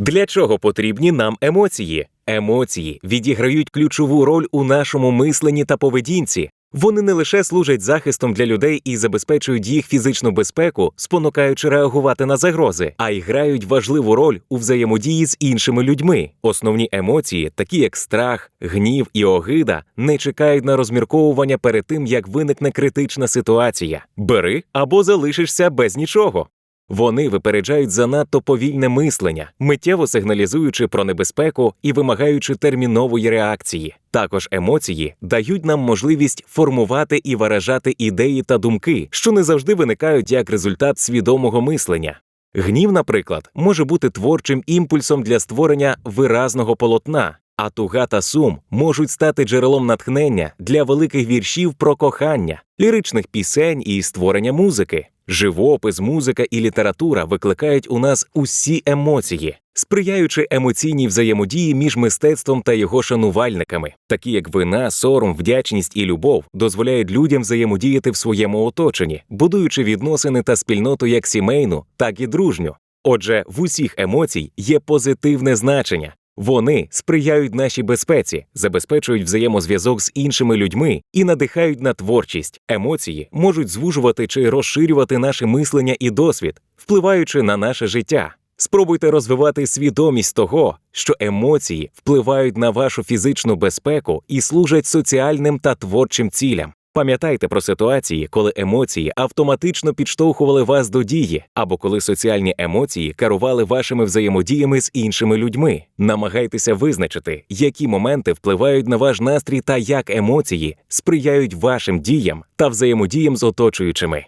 Для чого потрібні нам емоції? Емоції відіграють ключову роль у нашому мисленні та поведінці. Вони не лише служать захистом для людей і забезпечують їх фізичну безпеку, спонукаючи реагувати на загрози, а й грають важливу роль у взаємодії з іншими людьми. Основні емоції, такі як страх, гнів і огида, не чекають на розмірковування перед тим, як виникне критична ситуація. Бери або залишишся без нічого. Вони випереджають занадто повільне мислення, миттєво сигналізуючи про небезпеку і вимагаючи термінової реакції. Також емоції дають нам можливість формувати і виражати ідеї та думки, що не завжди виникають як результат свідомого мислення. Гнів, наприклад, може бути творчим імпульсом для створення виразного полотна, а туга та сум можуть стати джерелом натхнення для великих віршів про кохання, ліричних пісень і створення музики. Живопис, музика і література викликають у нас усі емоції, сприяючи емоційній взаємодії між мистецтвом та його шанувальниками, такі як вина, сором, вдячність і любов, дозволяють людям взаємодіяти в своєму оточенні, будуючи відносини та спільноту як сімейну, так і дружню. Отже, в усіх емоцій є позитивне значення. Вони сприяють нашій безпеці, забезпечують взаємозв'язок з іншими людьми і надихають на творчість. Емоції можуть звужувати чи розширювати наше мислення і досвід, впливаючи на наше життя. Спробуйте розвивати свідомість того, що емоції впливають на вашу фізичну безпеку і служать соціальним та творчим цілям. Пам'ятайте про ситуації, коли емоції автоматично підштовхували вас до дії, або коли соціальні емоції керували вашими взаємодіями з іншими людьми. Намагайтеся визначити, які моменти впливають на ваш настрій та як емоції сприяють вашим діям та взаємодіям з оточуючими.